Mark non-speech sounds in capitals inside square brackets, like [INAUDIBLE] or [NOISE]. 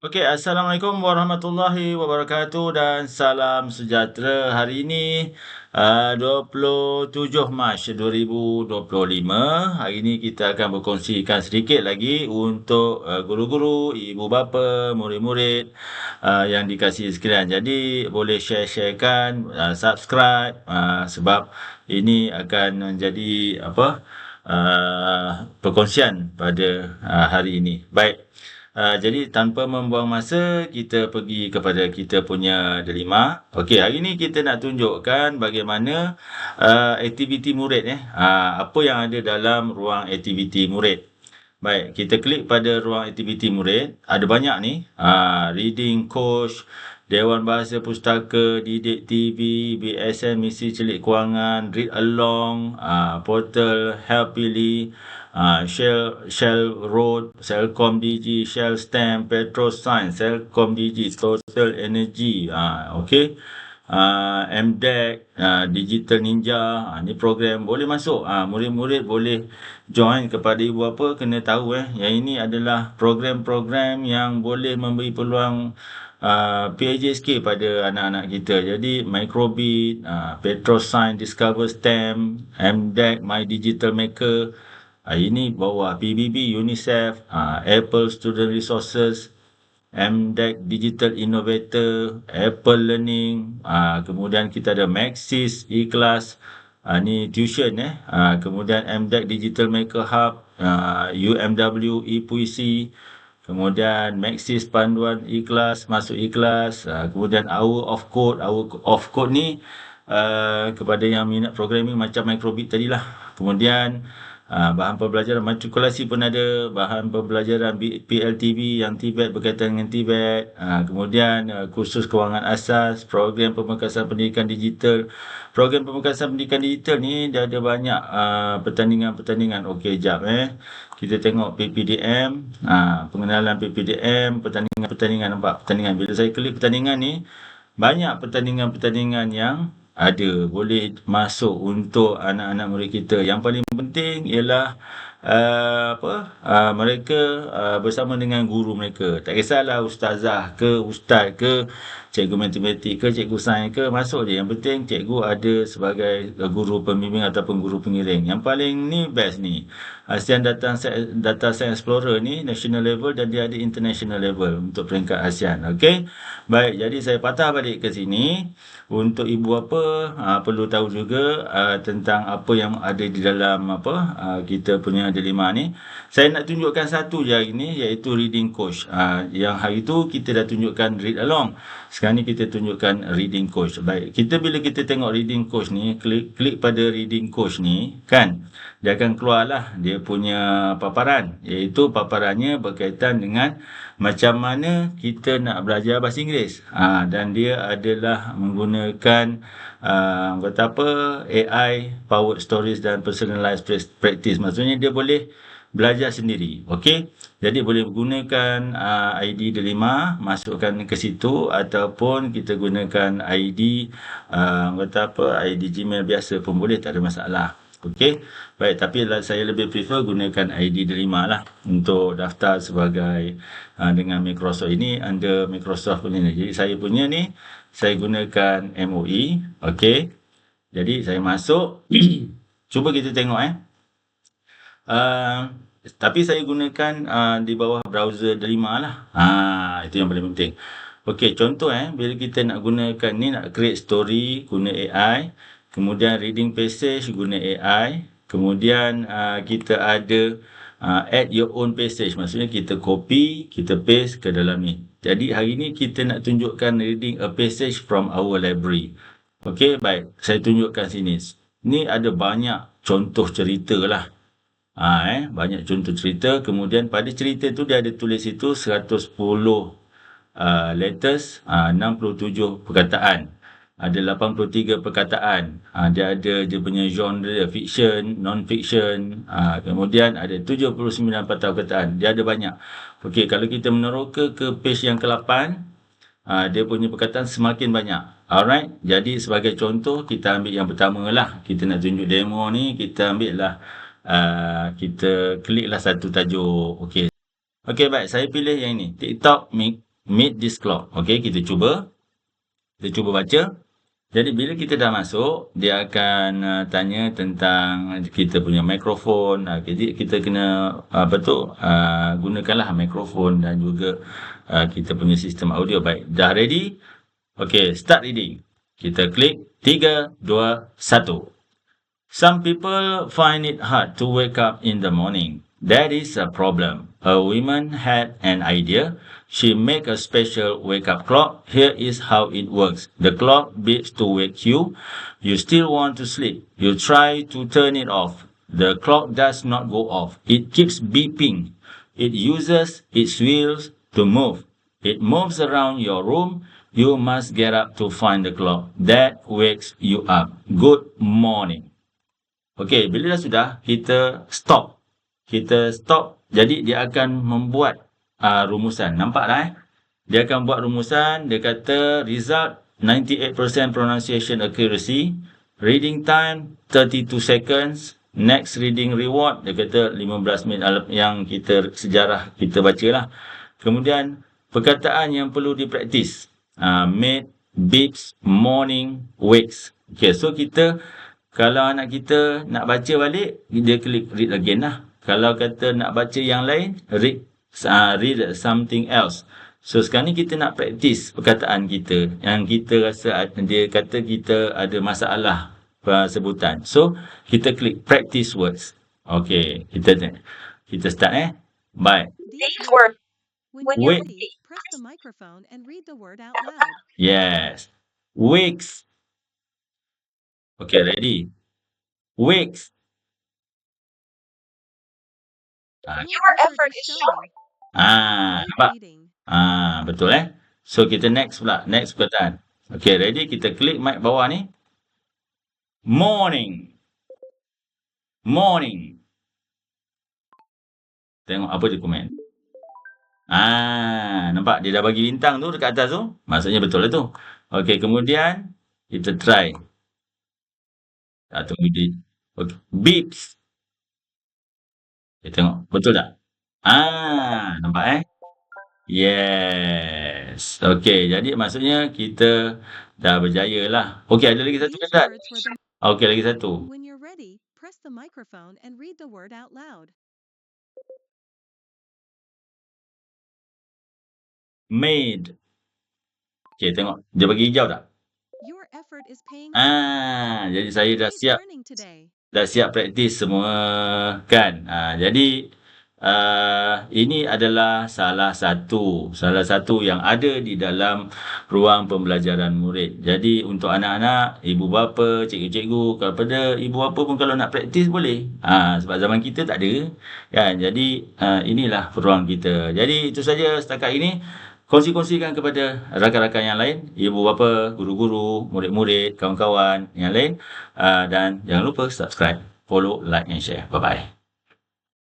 Okey, Assalamualaikum warahmatullahi wabarakatuh dan salam sejahtera. Hari ini uh, 27 Mac 2025. Hari ini kita akan berkongsikan sedikit lagi untuk uh, guru-guru, ibu bapa, murid-murid uh, yang dikasihi sekalian. Jadi boleh share-sharekan, uh, subscribe uh, sebab ini akan menjadi apa? Uh, perkongsian pada uh, hari ini. Baik. Uh, jadi tanpa membuang masa kita pergi kepada kita punya delima. Okey, hari ini kita nak tunjukkan bagaimana uh, aktiviti murid eh. Uh, apa yang ada dalam ruang aktiviti murid. Baik, kita klik pada ruang aktiviti murid. Ada banyak ni. Uh, reading coach, Dewan Bahasa Pustaka, Didik TV, BSN Misi Celik Kewangan, Read Along, uh, Portal Happily, Shell Shell Road, Cellcom DG, Shell Stamp, Petro Science, Cellcom DG, Total Energy, uh, okay. Uh, MDEC, uh, Digital Ninja, uh, ni program boleh masuk. Uh, murid-murid boleh join kepada ibu apa, kena tahu eh. Yang ini adalah program-program yang boleh memberi peluang uh, PHSK pada anak-anak kita. Jadi Microbit, uh, Petroscience, Discover STEM, MDEC, My Digital Maker, ini bawah PBB, UNICEF, uh, Apple Student Resources, MDEC Digital Innovator, Apple Learning, uh, kemudian kita ada Maxis, E-Class, ni tuition eh, kemudian MDEC Digital Maker Hub, UMW e-puisi, kemudian Maxis panduan E-Class, masuk E-Class, kemudian Hour of Code, Hour of Code ni kepada yang minat programming macam Microbit tadilah. Kemudian Ha, bahan pembelajaran matrikulasi pun ada, bahan pembelajaran PLTV yang TVET berkaitan dengan TVET, ha, kemudian uh, kursus kewangan asas, program pemekasan pendidikan digital. Program pemekasan pendidikan digital ni dia ada banyak uh, pertandingan-pertandingan. Okey, jap eh. Kita tengok PPDM, ha, pengenalan PPDM, pertandingan-pertandingan nampak pertandingan. Bila saya klik pertandingan ni, banyak pertandingan-pertandingan yang ada boleh masuk untuk anak-anak murid kita. Yang paling penting ialah uh, apa uh, mereka uh, bersama dengan guru mereka. Tak kisahlah ustazah ke ustaz ke cikgu matematik ke cikgu sains ke masuk je. Yang penting cikgu ada sebagai guru pembimbing ataupun guru pengiring. Yang paling ni best ni. ASEAN Data, Data Science Explorer ni national level dan dia ada international level untuk peringkat ASEAN. Okey. Baik, jadi saya patah balik ke sini untuk ibu apa uh, perlu tahu juga uh, tentang apa yang ada di dalam apa uh, kita punya dilema ni. Saya nak tunjukkan satu je hari ni iaitu reading coach. Uh, yang hari tu kita dah tunjukkan read along. Sekarang ni kita tunjukkan reading coach. Baik, kita bila kita tengok reading coach ni, klik klik pada reading coach ni, kan? Dia akan keluarlah dia punya paparan iaitu paparannya berkaitan dengan macam mana kita nak belajar bahasa Inggeris. Ha, dan dia adalah menggunakan uh, kata apa AI powered stories dan personalized practice. Maksudnya dia boleh belajar sendiri. Okey. Jadi boleh gunakan uh, ID Delima masukkan ke situ ataupun kita gunakan ID uh, kata apa ID Gmail biasa pun boleh tak ada masalah. Okey. Baik, tapi saya lebih prefer gunakan ID Derima lah untuk daftar sebagai uh, dengan Microsoft ini under Microsoft punya. Jadi saya punya ni saya gunakan MOE. Okey. Jadi saya masuk. [CLEARS THROAT] Cuba kita tengok eh. Uh, tapi saya gunakan uh, di bawah browser Derima lah. Ha, itu yang paling penting. Okey, contoh eh bila kita nak gunakan ni nak create story guna AI. Kemudian reading passage guna AI. Kemudian uh, kita ada uh, add your own passage. Maksudnya kita copy, kita paste ke dalam ni. Jadi hari ni kita nak tunjukkan reading a passage from our library. Okey, baik. Saya tunjukkan sini. Ni ada banyak contoh cerita lah. Ha, eh, banyak contoh cerita. Kemudian pada cerita tu dia ada tulis itu 110 uh, letters, uh, 67 perkataan ada 83 perkataan. Ha, dia ada dia punya genre fiction, non-fiction. Ha, kemudian ada 79 patah perkataan. Dia ada banyak. Okey, kalau kita meneroka ke page yang ke-8, ha, dia punya perkataan semakin banyak. Alright, jadi sebagai contoh, kita ambil yang pertama lah. Kita nak tunjuk demo ni, kita ambil lah. Uh, kita klik lah satu tajuk. Okey. Okey, baik. Saya pilih yang ini. TikTok meet this clock. Okey, kita cuba. Kita cuba baca. Jadi bila kita dah masuk, dia akan uh, tanya tentang kita punya mikrofon. Uh, jadi kita kena apa tu? Uh, gunakanlah mikrofon dan juga uh, kita punya sistem audio baik. Dah ready? Okey, start reading. Kita klik 3 2 1. Some people find it hard to wake up in the morning. That is a problem. A woman had an idea. She make a special wake-up clock. Here is how it works. The clock beeps to wake you. You still want to sleep. You try to turn it off. The clock does not go off. It keeps beeping. It uses its wheels to move. It moves around your room. You must get up to find the clock. That wakes you up. Good morning. Okay, bila dah sudah, kita stop kita stop jadi dia akan membuat uh, rumusan. Nampak tak eh? Dia akan buat rumusan dia kata result 98% pronunciation accuracy reading time 32 seconds next reading reward dia kata 15 minit yang kita sejarah kita baca lah kemudian perkataan yang perlu dipraktis uh, made beeps morning wakes. Okay, so kita kalau anak kita nak baca balik dia klik read again lah kalau kata nak baca yang lain, read, uh, read something else. So sekarang ni kita nak praktis perkataan kita. Yang kita rasa dia kata kita ada masalah sebutan. So kita klik practice words. Okay, kita kita start eh. Bye. When you're ready, press the microphone and read the word out loud. Yes. Weeks. Okay, ready? Weeks. Ah. Your effort is showing. Ah, nampak? Ah, betul eh? So kita next pula, next perkataan. Okay, ready? Kita klik mic bawah ni. Morning. Morning. Tengok apa dia komen. Ah, nampak dia dah bagi bintang tu dekat atas tu. Maksudnya betul lah tu. Okay, kemudian kita try. Tak tunggu dia. Okay. Beeps. Kita tengok. Betul tak? Ah, nampak eh? Yes. Okey, jadi maksudnya kita dah berjaya lah. Okey, ada lagi satu kata. Okey, lagi satu. When you're ready, press the microphone and read the word out loud. Made. Okey, tengok. Dia bagi hijau tak? Your effort is paying Ah, jadi saya dah siap dah siap praktis semua kan. Ha, jadi uh, ini adalah salah satu salah satu yang ada di dalam ruang pembelajaran murid. Jadi untuk anak-anak, ibu bapa, cikgu-cikgu, kepada ibu bapa pun kalau nak praktis boleh. Ha, sebab zaman kita tak ada. Kan? Jadi uh, inilah ruang kita. Jadi itu saja setakat ini kongsi-kongsikan kepada rakan-rakan yang lain, ibu bapa, guru-guru, murid-murid, kawan-kawan yang lain uh, dan jangan lupa subscribe, follow, like and share. Bye bye.